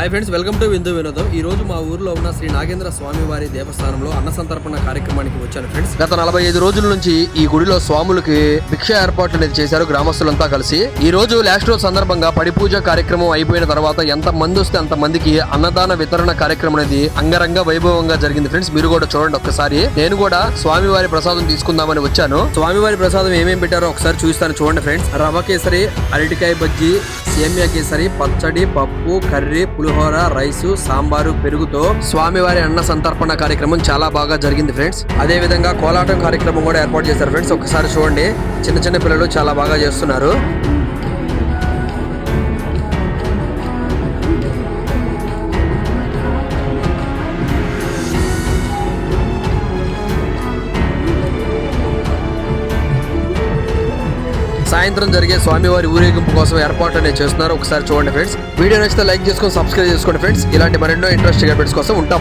Hi friends welcome to విందు వినోదం ఈ రోజు మా ఊర్లో ఉన్న శ్రీ నాగేంద్ర స్వామి వారి దేవస్థానంలో అన్న సంతర్పణ కార్యక్రమానికి వచ్చాను ఫ్రెండ్స్ గత నలభై ఐదు రోజుల నుంచి ఈ గుడిలో స్వాములకి భిక్ష ఏర్పాట్లు అనేది చేశారు గ్రామస్తులంతా కలిసి. ఈ రోజు లాస్ట్ రోజు సందర్భంగా పడి పూజ కార్యక్రమం అయిపోయిన తర్వాత ఎంత మంది వస్తే అంత మందికి అన్నదాన వితరణ కార్యక్రమం అనేది అంగరంగ వైభవంగా జరిగింది ఫ్రెండ్స్ మీరు కూడా చూడండి ఒక్కసారి. నేను కూడా స్వామివారి ప్రసాదం తీసుకుందామని వచ్చాను. స్వామివారి ప్రసాదం ఏమేమి పెట్టారో ఒకసారి చూస్తాను చూడండి ఫ్రెండ్స్ రవ కేసరి అరటికాయ బజ్జీ సేమియా కేసరి పచ్చడి పప్పు కర్రీ పులిహోర రైసు సాంబారు పెరుగుతో స్వామివారి అన్న సంతర్పణ కార్యక్రమం చాలా బాగా జరిగింది ఫ్రెండ్స్. అదే విధంగా కోలాటం కార్యక్రమం కూడా ఏర్పాటు చేశారు ఫ్రెండ్స్. ఒకసారి చూడండి. చిన్న చిన్న పిల్లలు చాలా బాగా చేస్తున్నారు. సాయంత్రం జరిగే స్వామివారి ఊరేగింపు కోసం ఏర్పాట్లు అనేది చేస్తున్నారు. ఒకసారి చూడండి ఫ్రెండ్స్. వీడియో నచ్చితే లైక్ చేసుకొని సబ్స్క్రైబ్ చేసుకోండి ఫ్రెండ్స్. ఇలాంటి మరెన్నో ఇంట్రెస్టింగ్ అప్డేట్స్ కోసం ఉంటాం